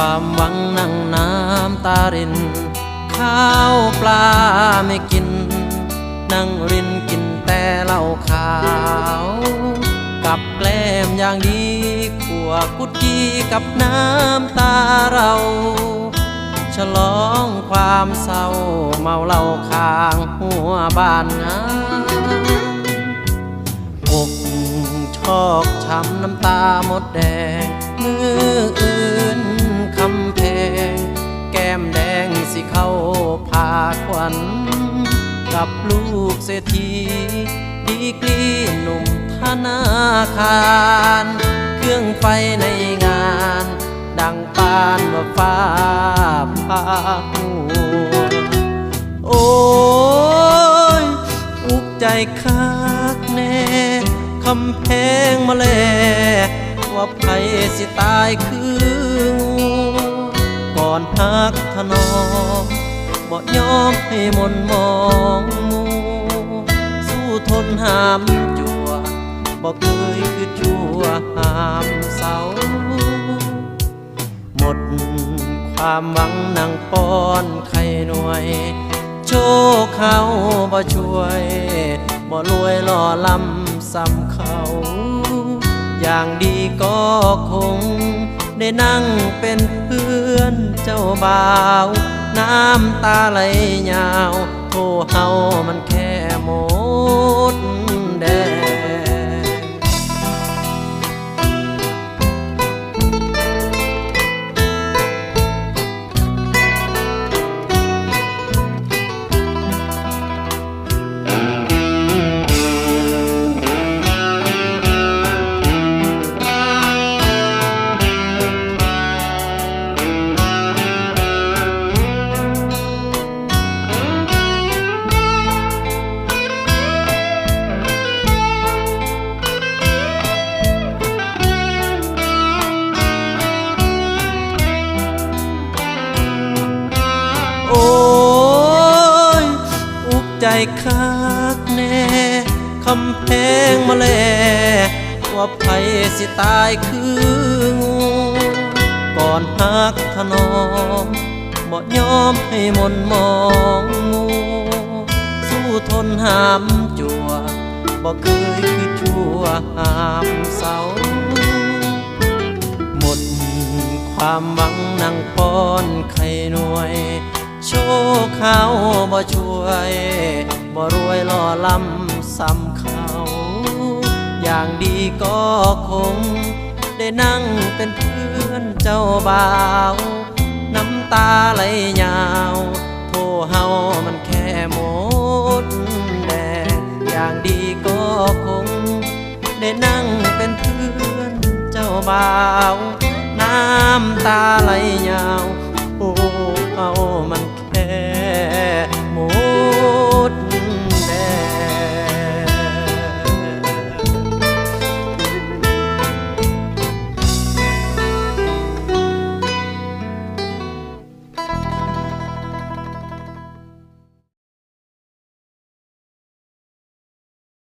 ความหวังนั่งน้ำตาริน ข้าวปลาไม่กิน นั่งรินกินแต่เหล้าขาว กับแกล้มอย่างดีขัวกุดกี้กับน้ำตาเรา ฉลองความเศร้าเมาเหล้าข้างหัวบ้านงามอกชอกช้ำน้ำตาหมดแดง กับลูกเศรษฐีดีกรีหนุ่มธนาคาร เครื่องไฟในงาน ดังปานว่าฟ้าพาหัวโอ้ยอุกใจคักแน่คำแพงมาแลว่าไผสิตายคืองูก่อนพักถนอม บ่ยอมให้มนมองมูสู้ทนหามจัวบ่เคยคือชัวหามเศร้าหมดความหวังนางป้อนไข่หน่วย โชคเขาบ่ช่วยบ่รวยหล่อลำซ้ำเขา อย่างดีก็คง ได้นั่งเป็นเพื่อนเจ้าบ่าว น้ำตาไหลยาวโทเฮามันแค่หมดแดง ใจคักแน่คำแพงมาแลว่าไผสิตายคืองูก่อนพักถนอมบ่ยอมให้มนมองงูสู้ทนหามจัวบ่เคยคือชั่วหามเศร้าหมดความหวังนั่งป้อนไข่หน่วยโชคเขาบ่ช่วย บ่รวยหล่อลำซ้ำเขา อย่างดีก็คง ได้นั่งเป็นเพื่อนเจ้าบ่าว น้ำตาไหลยาว โทเฮามันแค่หมดแดงอย่างดีก็คง ได้นั่งเป็นเพื่อนเจ้าบ่าว น้ำตาไหลยาว โอ้เอามัน